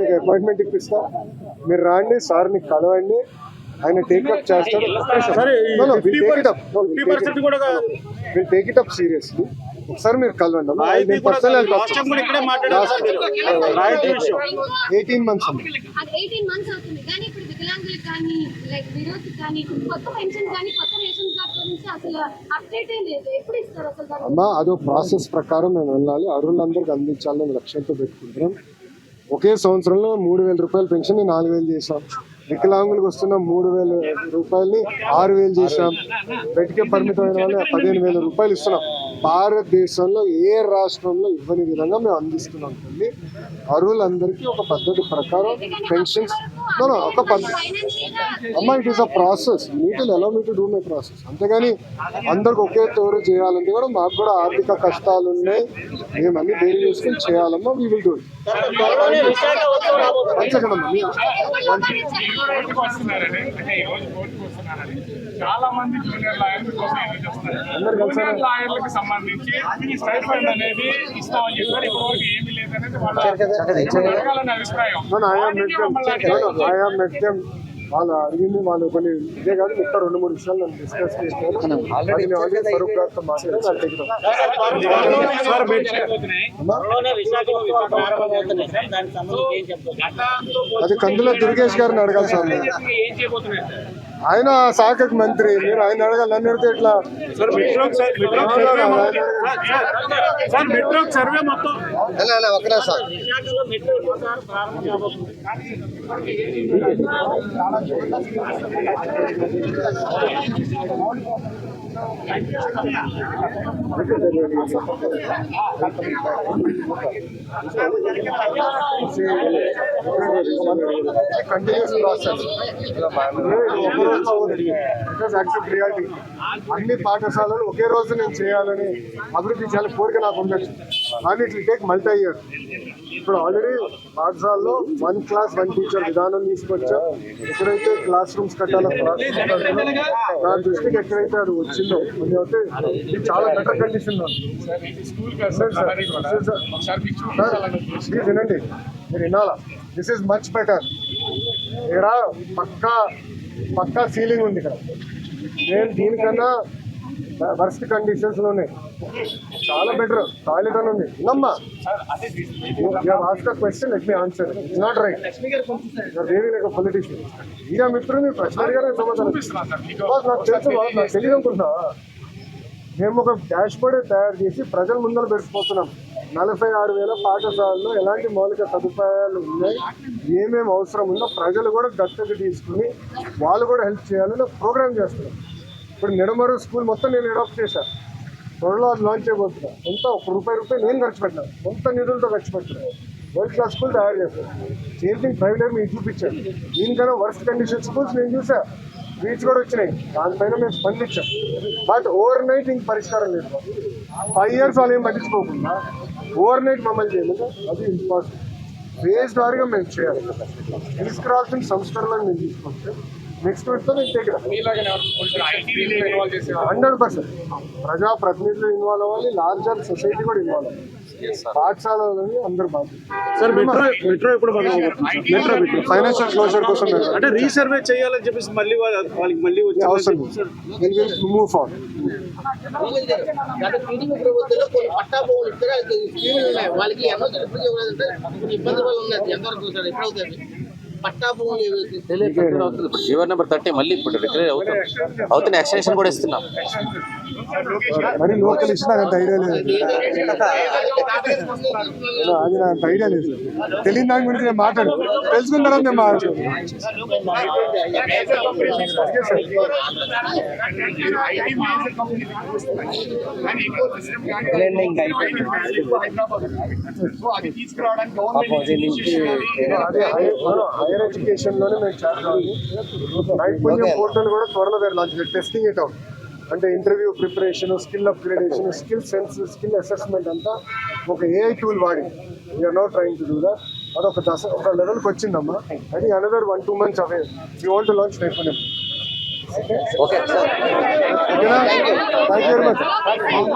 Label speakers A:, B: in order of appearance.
A: మీకు అపాయింట్మెంట్ ఇప్పిస్తా. మీరు రాండి సార్ని కలవండి. ఆయన టేకప్ చేస్తారు
B: సరే, ఈ
A: No, no, we'll
B: 50%
A: take it up. No, we'll
B: fifty
A: take it
B: percent కూడా కాదు.
A: Will take it up seriously ఒకసారి మీరు కలవండి. నేను
B: సార్
A: ఎయిటీన్ మంత్స్ అమ్మా.
C: అది ఎయిటీన్ మంత్స్ అవుతుంది. కానీ ఇప్పుడు వికలాంగులకు కానీ లైక్ విరోధి కానీ కొత్త పెన్షన్ కానీ కొత్త రేషన్ కార్డ్ గురించి అసలు అప్డేట్ ఏ లేదు. ఎప్పుడు ఇస్తారు అసలు దాని
A: అమ్మా అదో ప్రాసెస్ ప్రకారం మేము వెళ్ళాలి. అర్హులందరికీ అందించాలని లక్ష్యంతో పెట్టుకుంటున్నాం. ఒకే సంవత్సరంలో మూడు వేల రూపాయల పెన్షన్ నాలుగు వేలు చేసాం వికలాంగులకు వస్తున్న మూడు వేల రూపాయలని ఆరు వేలు చేసాం బయటికే పరిమితమైన వాళ్ళు పదిహేను వేల రూపాయలు ఇస్తున్నాం. భారతదేశంలో ఏ రాష్ట్రంలో ఇవ్వని విధంగా మేము అందిస్తున్నాం తల్లి. అర్హులందరికీ ఒక పద్ధతి ప్రకారం పెన్షన్స్ No, no, ఒక అమ్మా it is a process neat ఎలా మీకు డూ మై ప్రాసెస్ అంతేగాని అందరికి ఒకే తోరు చేయాలంటే కూడా మాకు కూడా ఆర్థిక కష్టాలు ఉన్నాయి. మేము అన్ని బేరీ చేసుకుని చేయాలమ్మా వీ విల్ డూ
D: చాలా మంది జూనియర్ లాయర్ల కోసం ఎదురు చూస్తున్నారు జూనియర్ లాయర్లకు సంబంధించి అనేది ఇస్తామని చెప్పారు. ఇప్పటివరకు ఏమీ లేదనేది వాళ్ళ రకాలైన అభిప్రాయం
A: ఐ హావ్ మెట్ దెమ్ వాళ్ళు అడిగింది వాళ్ళు కొన్ని ఇదే కాదు ఇంకా రెండు మూడు విషయాలు డిస్కస్ చేసినారు అది నేను ఆల్రెడీ స్వరూప్ గారితో మాట్లాడి వాళ్ళు take it up.
B: సార్ మీరు-
E: త్వరలోనే విశాఖలో విద్య ప్రారంభమవుతున్నాయి సార్ దానికి సంబంధించి ఏం చెప్తారు
A: అది కందుల దుర్గేష్ గారిని అడగాలి సార్ ఆయన శాఖకు మంత్రి. మీరు ఆయన అడగాలి. నన్ను అడిగితే
B: sir metro sir
A: continuous process accept reality అన్ని పాఠశాలలు ఒకే రోజు నేను చేయాలని అభివృద్ధి చేయాలని కోరిక నాకు ఉండొచ్చు కానీ ఇట్ టేక్ మల్టీ ఇయర్ ఇప్పుడు ఆల్రెడీ పాఠశాలలో వన్ క్లాస్ వన్ టీచర్ విధానం తీసుకొచ్చా. ఎక్కడైతే క్లాస్ రూమ్స్ కట్టాలో ప్రాసెస్ కడుతున్నాం, నా దృష్టికి ఎక్కడైతే అది వచ్చిందో అది అయితే ఇది చాలా బెటర్ కండిషన్
D: సార్
A: వినండి. మీరు వినాలా? దిస్ ఇస్ మచ్ బెటర్ ఇక్కడ పక్కా పక్కా సీలింగ్ ఉంది ఇక్కడ. నేను దీనికన్నా వర్స్ట్ కండిషన్స్లో ఉన్నాయి చాలా బెటర్ టాయిలెట్ అని ఉంది. వినమ్మా ask question let me answer it's not right Devi like politician మిత్రులు మీరు ప్రశ్న అడిగారే నాకు తెలుసు నాకు తెలియదు అనుకుంటున్నా మేము ఒక డాష్ బోర్డ్ తయారు చేసి ప్రజల ముందర పెట్టుకుపోతున్నాం నలభై ఆరు వేల పాఠశాలలో ఎలాంటి మౌలిక సదుపాయాలు ఉన్నాయి? ఏమేమి అవసరం ఉందో ప్రజలు కూడా దత్తత తీసుకుని వాళ్ళు కూడా హెల్ప్ చేయాలని ప్రోగ్రామ్ చేస్తున్నాం. ఇప్పుడు నిడమరు స్కూల్ మొత్తం నేను అడాప్ట్ చేశాను త్వరలో అది లాంచ్ చేయబోతున్నా ఎంత? ఒక రూపాయి రూపాయి నేను ఖర్చు పెట్టాను. కొంత నిధులతో ఖర్చు పెట్టాను. వరల్డ్ క్లాస్ స్కూల్ తయారు చేశాను సేమ్ థింగ్ ప్రైవేట్ మీకు చూపించాను దీనికన్నా వర్స్ట్ కండిషన్ స్కూల్స్ నేను చూసా బీచ్ కూడా వచ్చినాయి. దానిపైన మేము స్పందించాం. బట్ ఓవర్ నైట్ ఇంక పరిష్కారం లేదు. ఫైవ్ ఇయర్స్ వాళ్ళు ఏం పట్టించుకోకుండా ఓవర్ నైట్ మమ్మల్ని చేయలేదు అది ఇంపాసిబుల్ ఫేజ్ వారిగా మేము చేయాలి. తీసుకురావాల్సిన సంస్కరణలను మేము తీసుకుంటే నెక్స్ట్ హండ్రెడ్ పర్సెంట్. ప్రజా ప్రతినిధులు ఇన్వాల్వ్ అవ్వాలి లార్జర్ సొసైటీ కూడా ఇన్వాల్వ్ అవ్వాలి. పాఠశాలలోని అందరూ
B: సార్ మెట్రో మెట్రో ఎప్పుడు మొదలవుతుంది మెట్రో మెట్రో
A: ఫైనాన్షియల్ క్లోజర్ కోసం మేము
B: అంటే రీసర్వే చేయాలని చెప్పేసి మళ్ళీ వాళ్ళ- వాళ్ళకి మళ్ళీ వచ్చి
A: అవసరం మూవ్ ఫార్
F: వాళ్ళకి ఎంతవరకు చూసారు ఎప్పుడు
G: నెంబర్ థర్టీ మళ్ళీ ఇప్పుడు రిక్లేర్ అవుతుంది. అవుతున్న ఎక్స్టెన్షన్ కూడా ఇస్తున్నాం.
A: మరి లోకల్ ఇచ్చిన అంత ఐడియా లేదు. అది నాకు అంత ఐడియా లేదు. తెలియని దాని గురించి నేను మాట్లాడు తెలుసుకున్న తర్వాత నేను మాట్లాడు
D: ఐటీ మేజర్ కంపెనీ కానీ ఎక్కువ సిస్టమ్ కానీ హైదరాబాద్ సో అది తీసుకురావడానికి గవర్నమెంట్ ఇనిషియేషన్
A: అదే హైయర్ ఎడ్యుకేషన్లోనే మేము చేస్తాము నైపుణ్యం పోర్టల్ కూడా త్వరలో వేరే లాంచ్ టెస్టింగ్ ఇట్ అవుట్ అంటే interview preparation skill upgradation skill sense skill assessment అంతా ఒక ఏఐ టూల్ వాడి you are not trying to do that అదొక దశ ఒక లెవెల్కి వచ్చిందమ్మా. అది another one two months away you want launch Naipunyam
G: okay
A: thank you very much